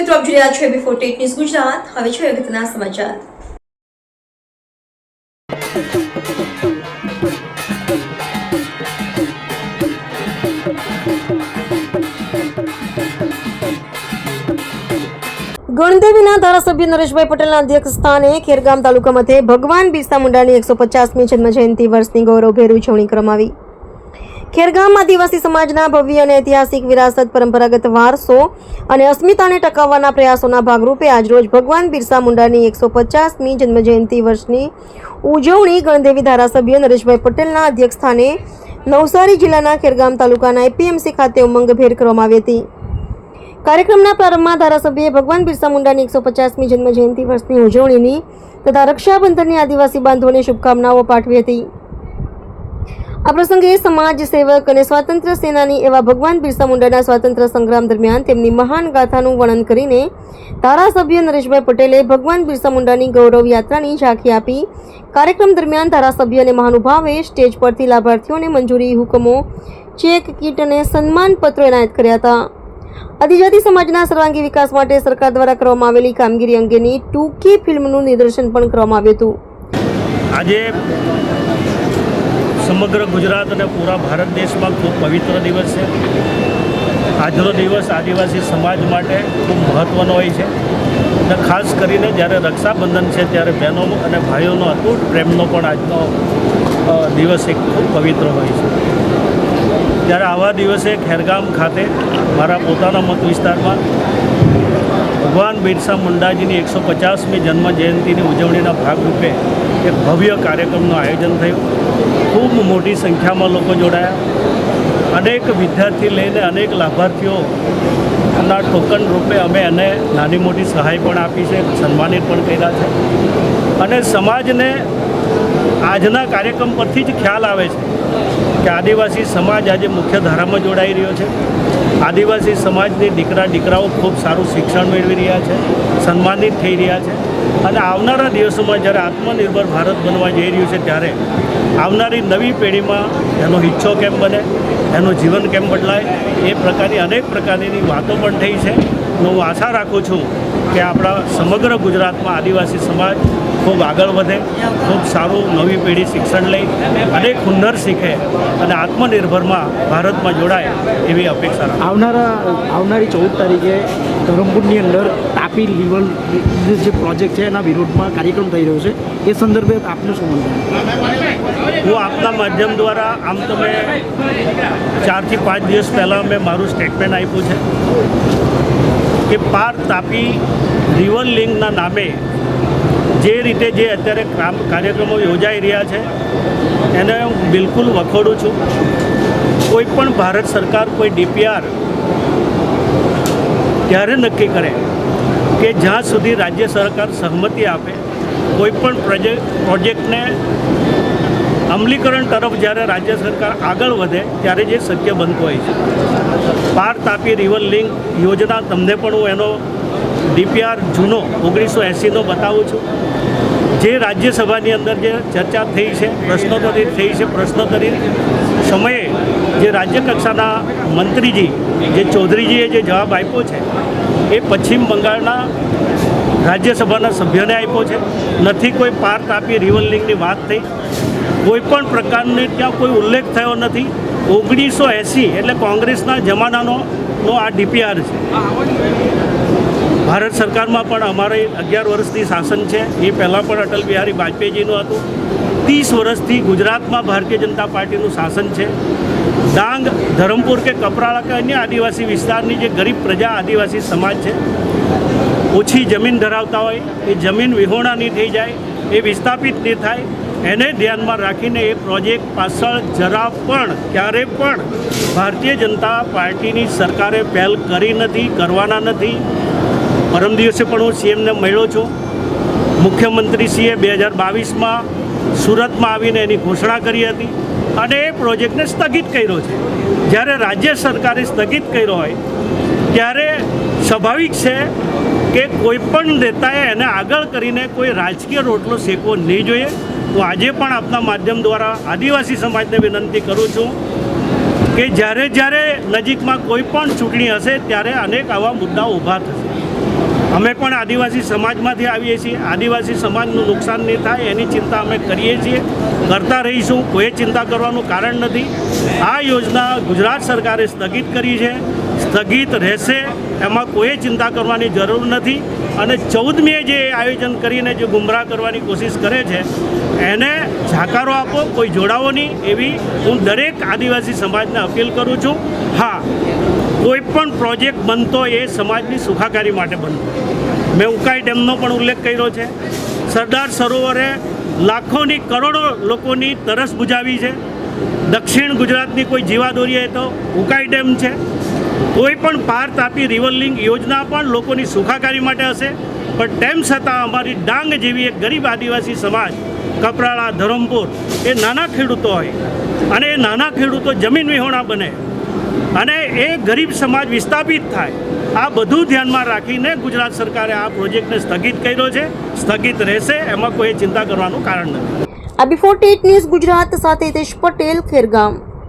મિત્રો, આપ જોઈ રહ્યા છો એબી ફોર્ટી ન્યૂઝ ગુજરાત. હવે છે અગત્યના સમાચાર. ગણદેવીના ધારાસભ્ય નરેશભાઈ પટેલના અધ્યક્ષ સ્થાને ખેરગામ તાલુકા મધ્યે ભગવાન બિરસા મુંડાની એકસો પચાસમી જન્મજયંતિ વર્ષની ગૌરવભેર ઉજવણી કરવામાં આવી. ખેરગામ આદિવાસી સમાજના ભવ્ય અને ઐતિહાસિક વિરાસત પરંપરાગત વારસો અને અસ્મિતાને ટકાવવાના પ્રયાસોના ભાગરૂપે આજરોજ ભગવાન બિરસા મુંડાની એકસો પચાસમી જન્મજયંતિ વર્ષની ઉજવણી ગણદેવી ધારાસભ્ય નરેશભાઈ પટેલના અધ્યક્ષસ્થાને નવસારી જિલ્લાના ખેરગામ તાલુકાના એપીએમસી ખાતે ઉમંગભેર કરવામાં આવી હતી. કાર્યક્રમના પ્રારંભમાં ધારાસભ્યએ ભગવાન બિરસા મુંડાની એકસો પચાસમી જન્મજયંતિ વર્ષની ઉજવણીની તથા રક્ષાબંધનની આદિવાસી બાંધવોને શુભકામનાઓ પાઠવી હતી. આ પ્રસંગે સમાજ સેવક અને સ્વાતંત્ર્ય સેનાની એવા ભગવાન બિરસા મુંડાના સ્વાતંત્ર્ય સંગ્રામ દરમિયાન તેમની મહાન ગાથાનું વર્ણન કરીને ધારાસભ્ય નરેશભાઈ પટેલે ભગવાન બિરસા મુંડાની ગૌરવ યાત્રાની ઝાંખી આપી. કાર્યક્રમ દરમિયાન ધારાસભ્ય અને મહાનુભાવે સ્ટેજ પરથી લાભાર્થીઓને મંજૂરી હુકમો, ચેક કીટ અને સન્માનપત્રો એનાયત કર્યા હતા. આદિજાતિ સમાજના સર્વાંગી વિકાસ માટે સરકાર દ્વારા કરવામાં આવેલી કામગીરી અંગેની ટૂંકી ફિલ્મનું નિદર્શન પણ કરવામાં આવ્યું હતું. આજે સમગ્ર ગુજરાત અને પૂરા ભારત દેશમાં ખૂબ પવિત્ર દિવસ છે. આજનો દિવસ આદિવાસી સમાજ માટે ખૂબ મહત્ત્વનો હોય છે. અને ખાસ કરીને જ્યારે રક્ષાબંધન છે ત્યારે બહેનો અને ભાઈઓનો અતૂટ પ્રેમનો પણ આજનો દિવસ એક ખૂબ પવિત્ર હોય છે. ત્યારે આવા દિવસે ખેરગામ ખાતે મારા પોતાના મત વિસ્તારમાં ભગવાન બિરસા મુંડાજીની એકસો પચાસમી જન્મ જયંતિની ઉજવણીના ભાગરૂપે એક ભવ્ય કાર્યક્રમનું આયોજન થયું. ખૂબ મોટી સંખ્યામાં લોકો જોડાયા. અનેક વિદ્યાર્થી લઈને અનેક લાભાર્થીઓના ટોકન રૂપે અમે એને નાની મોટી સહાય પણ આપી છે, સન્માનિત પણ કર્યા છે. અને સમાજને આજના કાર્યક્રમ પરથી જ ખ્યાલ આવે છે કે આદિવાસી સમાજ આજે મુખ્ય ધારામાં જોડાઈ રહ્યો છે. આદિવાસી સમાજની દીકરા દીકરાઓ ખૂબ સારું શિક્ષણ મેળવી રહ્યા છે, સન્માનિત થઈ રહ્યા છે. અને આવનારા દિવસોમાં જ્યારે આત્મનિર્ભર ભારત બનવા જઈ રહ્યું છે ત્યારે આવનારી નવી પેઢીમાં એનો હિચ્છો કેમ બને, એનું જીવન કેમ બદલાય, એ પ્રકારની અનેક પ્રકારની વાતો પણ થઈ છે. હું આશા રાખું છું કે આપણા સમગ્ર ગુજરાતમાં આદિવાસી સમાજ ખૂબ આગળ વધે ખૂબ સારું નવી પેઢી શિક્ષણ લઈ અનેક હુન્નર શીખે અને આત્મનિર્ભરમાં ભારતમાં જોડાય એવી અપેક્ષા આવનારા આવનારી ચૌદ તારીખે ધરમપુરની અંદર તાપી લીવલ જે પ્રોજેક્ટ છે એના વિરોધમાં કાર્યક્રમ થઈ રહ્યો છે. એ સંદર્ભે આપનું શું માનવું? હું આપના માધ્યમ દ્વારા આમ તો મેં ચારથી પાંચ દિવસ પહેલાં મેં મારું સ્ટેટમેન્ટ આપ્યું છે કે પાર તાપી રિવર લિંકના નામે જે રીતે જે અત્યારે કામ કાર્યક્રમો યોજાઈ રહ્યા છે, એને હું બિલકુલ વખોડું છું. કોઈ પણ ભારત સરકાર, કોઈ ડીપીઆર ત્યારે નક્કી કરે કે જ્યાં સુધી રાજ્ય સરકાર સહમતિ આપે, કોઈ પણ પ્રોજેક્ટ પ્રોજેક્ટને અમલીકરણ તરફ જ્યારે રાજ્ય સરકાર આગળ વધે, ત્યારે જે શક્ય બનતું હોય છે. પાર તાપી રિવર લિંક યોજના, તમને પણ હું એનો ડીપીઆર જૂનો ઓગણીસો એંસીનો બતાવું છું. જે રાજ્યસભાની અંદર જે ચર્ચા થઈ છે પ્રશ્નોત્તરી થઈ છે પ્રશ્નોત્તરી સમયે જે રાજ્ય કક્ષાના મંત્રીજી, જે ચૌધરીજીએ જે જવાબ આપ્યો છે, એ પશ્ચિમ બંગાળના રાજ્યસભાના સભ્યોને આપ્યો છે. નથી કોઈ પાર તાપી રિવલિંગની વાત થઈ. કોઈપણ પ્રકારની ત્યાં કોઈ ઉલ્લેખ થયો નથી. ઓગણીસો એંસી એટલે કોંગ્રેસના જમાનાનો આ ડીપીઆર છે. ભારત સરકારમાં પણ અમારે અગિયાર વર્ષથી શાસન છે. એ પહેલાં પણ અટલ બિહારી વાજપેયીજીનું હતું. ત્રીસ વર્ષથી ગુજરાતમાં ભારતીય જનતા પાર્ટીનું શાસન છે. ડાંગ, ધરમપુર કે કપરાળા કે અન્ય આદિવાસી વિસ્તારની જે ગરીબ પ્રજા આદિવાસી સમાજ છે, ઓછી જમીન ધરાવતા હોય, એ જમીન વિહોણાની થઈ જાય, એ વિસ્થાપિત નહીં થાય, એને ધ્યાનમાં રાખીને એ પ્રોજેક્ટ પાછળ જરા પણ, ક્યારે પણ ભારતીય જનતા પાર્ટીની સરકારે પહેલ કરી નથી, કરવાના નથી પરમ દિવસે પણ હું સીએમને મળ્યો છું. મુખ્યમંત્રીશ્રીએ બે હજાર બાવીસમાં સુરતમાં આવીને એની ઘોષણા કરી હતી અને એ પ્રોજેક્ટને સ્થગિત કર્યો છે. જ્યારે રાજ્ય સરકારે સ્થગિત કર્યો હોય, ત્યારે સ્વાભાવિક છે કે કોઈ પણ નેતાએ એને આગળ કરીને કોઈ રાજકીય રોટલો શેકવો નહીં જોઈએ. હું આજે પણ આપના માધ્યમ દ્વારા આદિવાસી સમાજને વિનંતી કરું છું કે જ્યારે જ્યારે નજીકમાં કોઈ પણ ચૂંટણી હશે, ત્યારે અનેક આવા મુદ્દાઓ ઊભા થશે. અમે પણ આદિવાસી સમાજમાંથી આવીએ છીએ. આદિવાસી સમાજનું નુકસાન નહીં થાય, એની ચિંતા અમે કરીએ છીએ. કરતા રહીશું, કોઈ ચિંતા કરવાનું કારણ નથી. આ યોજના ગુજરાત સરકારે સ્થગિત કરી છે. સ્થગિત રહેશે, એમાં કોઈ ચિંતા કરવાની જરૂર નથી. અને ચૌદમીએ જે આયોજન કરીને જે ગુમરાહ કરવાની કોશિશ કરે છે, એને જાકારો આપો, કોઈ જોડાવો નહીં. એવી હું દરેક આદિવાસી સમાજને અપીલ કરું છું. હા કોઈ પણ પ્રોજેક્ટ બનતો એ સમાજની સુખાકારી માટે બનતો. મેં ઉકાઈ ડેમનો પણ ઉલ્લેખ કર્યો છે. સરદાર સરોવરે લાખોની કરોડો લોકોની તરસ બુજાવી છે. દક્ષિણ ગુજરાતની કોઈ જીવાદોરીએ તો ઉકાઈ ડેમ છે. કોઈ પણ પાર તાપી રિવર લિંક યોજના પણ લોકોની સુખાકારી માટે હશે. પણ તેમ છતાં અમારી ડાંગ જેવી એક ગરીબ આદિવાસી સમાજ કપરાળા ધરમપુર, એ નાના ખેડૂતો હોય અને એ નાના ખેડૂતો જમીન વિહોણા બને. અને એ ગરીબ સમાજ વિસ્થાપિત થાય. આ બધું ધ્યાનમાં રાખીને ગુજરાત સરકારે આ પ્રોજેક્ટને સ્થગિત કર્યો છે. સ્થગિત રહેશે, એમાં કોઈ ચિંતા કરવાનું કારણ નથી. આ બિફોર ટેટ ન્યૂઝ ગુજરાત સાથે હિતેશ પટેલ, ખેરગામ.